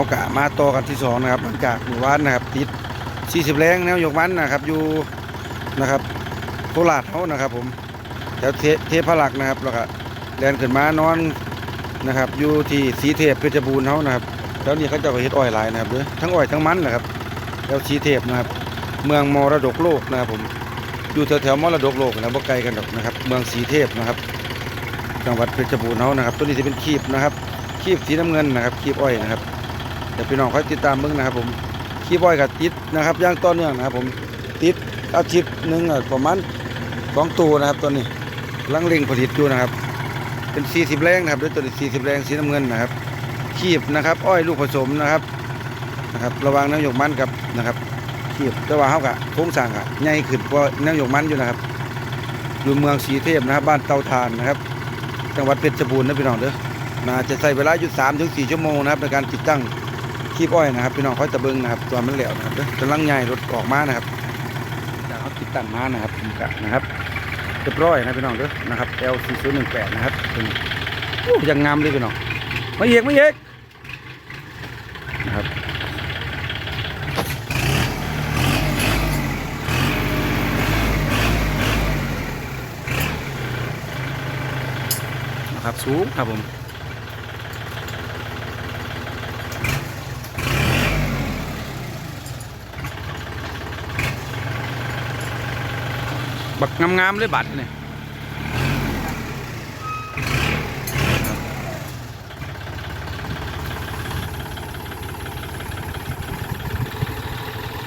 เขากะมาต่อกันที่สองนะครับหลังจากหมู่บ้านนะครับติด 40 แรงแนวยกมันนะครับอยู่นะครับโคราชเขานะครับ ผมแถวเทเทพลักนะครับแล้วก็แลนขึ้นมานอนนะครับ อยู่ที่สีเทพเพชรบูรณ์เขานะครับแล้วนี่เขาจะไปเฮ็ดอ้อยหลายนะครับเด้อทั้งอ้อยทั้งมันนะครับแล้วสีเทพนะครับ เมืองมรดกโลกนะครับผมอยู่แถวๆมรดกโลกนะบ่ไกลกันดอกนะครับ เมืองสีเทพนะครับ จังหวัดเพชรบูรณ์เขานะครับ ตัวนี้จะเป็นคีบนะครับคีบสีน้ำเงินนะครับคีบอ้อยนะครับ ดี๋ยวพี่น้องคอยติดตามเบิ่งนะครับผมคีบอ้อยกับติดนะครับย่างต่อเนื่องนะครับผมติดอาทิตย์หนึ่งประมาณสองตัวนะครับตัวนี้ลังเร่งผลิตอยู่นะครับ เป็น 40 แรงนะครับด้วยตัวนี้40 แรงสีน้ำเงินนะครับคีบนะครับ อ้อยลูกผสมนะครับนะครับ ระวังน้ำหยกมันกับนะครับคีบแต่ว่าเขากะโค้งสร้างกะใหญ่ขึ้นกว่าน้ำหยกมันอยู่นะครับอยู่เมืองสีเทพนะครับ บ้านเตาถ่านนะครับ จังหวัดเพชรบูรณ์นะพี่น้องเด้อน่าจะใช้เวลาอยู่สามถึงสี่ชั่วโมงนะครับในการติดตั้ง คีบอ้อยนะครับพี่น้องค่อยตะเบิงนะครับตัวมันแล้วนะครับกำลังใหญ่รถออกมานะครับจากเขาติดตั้งมานะครับกะนะครับเรียบร้อยนะพี่น้องเด้อนะครับ L 4 0 1 8นะครับโอ้ยังงามเลยพี่น้องมาเยกมาเยกนะครับนะครับสูงครับผม บักงามๆเลยบัตรเนี่ย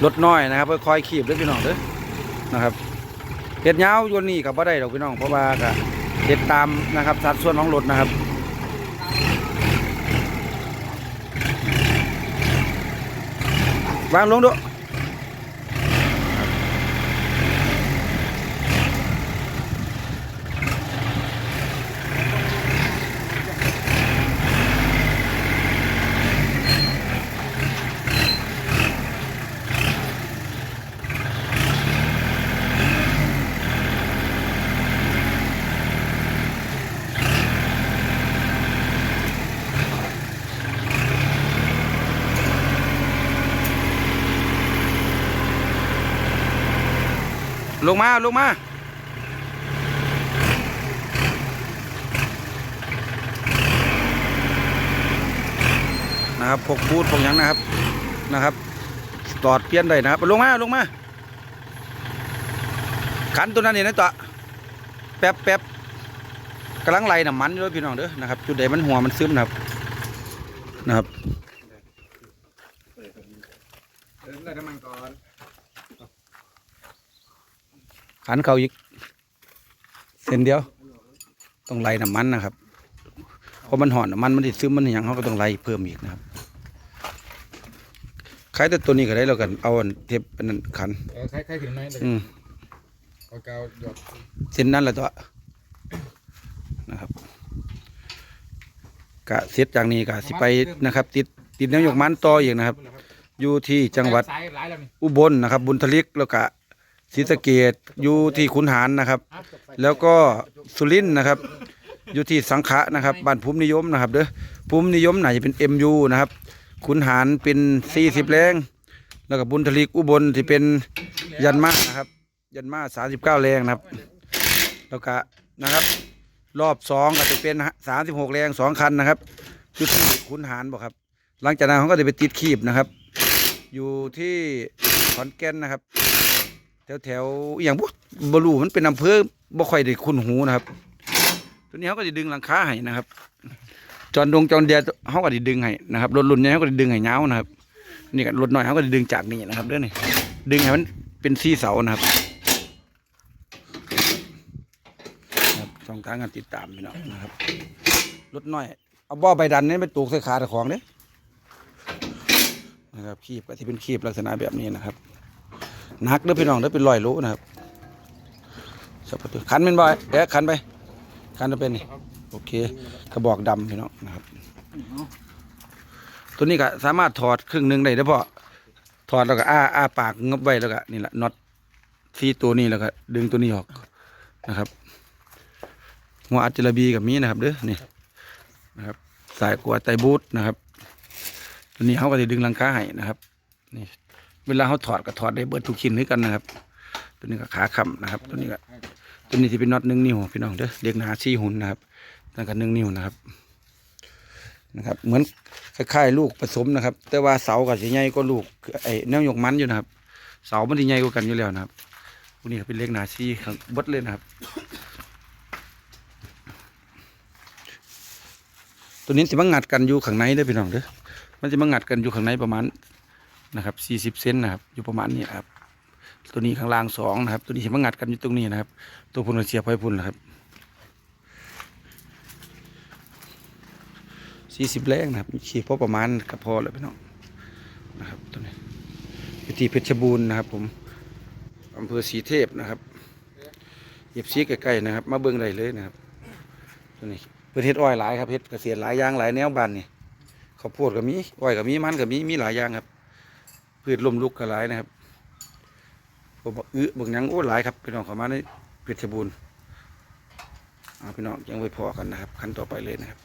รถน้อยนะครับค่อยๆขีบเด้อพี่น้องเด้อนะครับเห็ดยาวอยนนี่กับว่าได้ดอกพี่น้องเพราะว่าก็เห็ดตามนะครับสัดส่วนของรถนะครับวางลงด้วย ลงมา ลงมา นะครับพกบูทพกยังนะครับ นะครับ ตอดเปลี่ยนได้นะครับ ลงมา ลงมา ขันตัวนั้นนี่นะตัวแป๊บแป๊บกำลังไหลน้ำมันด้อพี่น้องเด้อนะครับ จุดใดมันหัวมันซึมนะครับ นะครับเติมน้ำมันก่อน ขันเขาอีก เส้นเดียว ต้องไล่น้ำมันนะครับเพราะมันห่อนน้ำมันมันติดซึมมันหยังเขาก็ต้องไล่เพิ่มอีกนะครับใครแต่ตัวนี้ก็ได้แล้วกัน เอาอันเทปอันนั้นขันเออใครใครถึงไหนเลยอืมเอากาวหยดเส้นนั้นแหละตัวนะครับกะเสร็จจากนี้กะสิไปนะครับ ติดติดน้ำยกมันต่ออีกนะครับ อยู่ที่จังหวัดสายหลายแล้วนี่อุบลนะครับ บุญทลิกแล้วก็ ศรีสะเกดอยู่ที่ขุนหารนะครับ แล้วก็สุรินทร์นะครับ อยู่ที่สังขะนะครับบ้านภูมินิยมนะครับเด้อภูมินิยมไหนจะเป็น MU นะครับขุนหารเป็น 40 แรง แล้วก็บุญทลิกอุบลที่เป็นยันมานะครับ ยันมา39 แรงนะครับ แล้วก็นะครับรอบสองก็จะเป็น36แรงสองคันนะครับอยู่ที่ขุนหารบอกครับ หลังจากนั้นเขาก็จะไปติดขีบนะครับ อยู่ที่ขอนแก่นนะครับ แถวแถวๆอย่างพวกบรูมันเป็นอำเภอบ่ค่อยได้คุ้นหูนะครับ ตัวนี้เขาก็จะดึงหลังคาให้นะครับ จอนดงจอนเดียเขาก็จะดึงให้นะครับรถรุ่นนี้เขาก็จะดึงให้เงานะครับ นี่ก็รถน้อยเขาก็จะดึงจากนี่นะครับเด้อนี่ดึงให้มันเป็นซี่เสานะครับครับช่องทางการติดตามพี่น้องนะครับรถน้อย เอาบ่อใบดันนี่ไปตูกใส่ขาตะของเด้นะครับคีบก็ที่เป็นคีบลักษณะแบบนี้นะครับ นักเด้อพี่น้องเด้อเป็นร้อยโลนะครับสับปะรดขันเป็นบ่อยเดี๋ยวขันไปขันจะเป็นนี่โอเคกระบอกดำพี่น้องนะครับ ตัวนี้ก็สามารถถอดครึ่งหนึ่งได้เด้อพ่อถอดแล้วก็อ้าอ้าปากงับไว้แล้วก็นี่แหละน็อตซีตัวนี้แล้วก็ดึงตัวนี้ออกนะครับหัวอัจจระบีกับมีนะครับเด้อนี่นะครับสายกัวไตบูทนะครับตัวนี้เขาก็จะดึงลังคาให้นะครับ นี่ เวลาเขาถอดก็ถอดได้เบิดทุกชิ้นด้วยกันนะครับ ตัวนี้ก็ขาค้ำนะครับ ตัวนี้ก็ตัวนี้ที่เป็นน็อตหนึ่งนิ้วพี่น้องเด้อเรียกนาชี้หุ่นนะครับนั่นก็หนึ่งนิ้วนะครับนะครับ เหมือนคล้ายๆลูกผสมนะครับ แต่ว่าเสากับสีใหญ่ก็ลูกไอ้แนวยกมันอยู่นะครับ เสามันที่ใหญ่กว่ากันอยู่แล้วนะครับพวกนี้เป็นเล็กนาชี้ข้างบดเลยนะครับ ตัวนี้สิมางัดกันอยู่ข้างในเด้อพี่น้องเด้อมันจะมางัดกันอยู่ข้างในประมาณ นะครับสี่สิบ40เซนนะครับ อยู่ประมาณนี้ครับ ตัวนี้ข้างล่างสองนะครับ ตัวนี้สิมางัดกันอยู่ตรงนี้นะครับ ตัวพุ่นก็เสียบไปพุ่นนะครับสี่สิบแรงนะครับขี่พอประมาณกับพอแล้วพี่น้องนะครับตัวนี้อยู่ที่เพชรบูรณ์นะครับ ผมอำเภอศรีเทพนะครับเหยียบซีใกล้ๆนะครับ มาเบิ่งได้เลยนะครับตัวนี้เพื่อเฮ็ดอ้อยหลายครับเฮ็ดเกษตรหลายอย่างหลายแนวบ้านนี่ข้าวโพดก็มีอ้อยก็มีมันก็มีมีหลายอย่างครับ พืชลมลุกก็หลายนะครับผมบอกอื้อบางหยังโอ้หลายครับพี่น้องเข้ามาในเพชรบูรณ์เอาพี่น้องยังไปพอกันนะครับขั้นต่อไปเลยนะครับ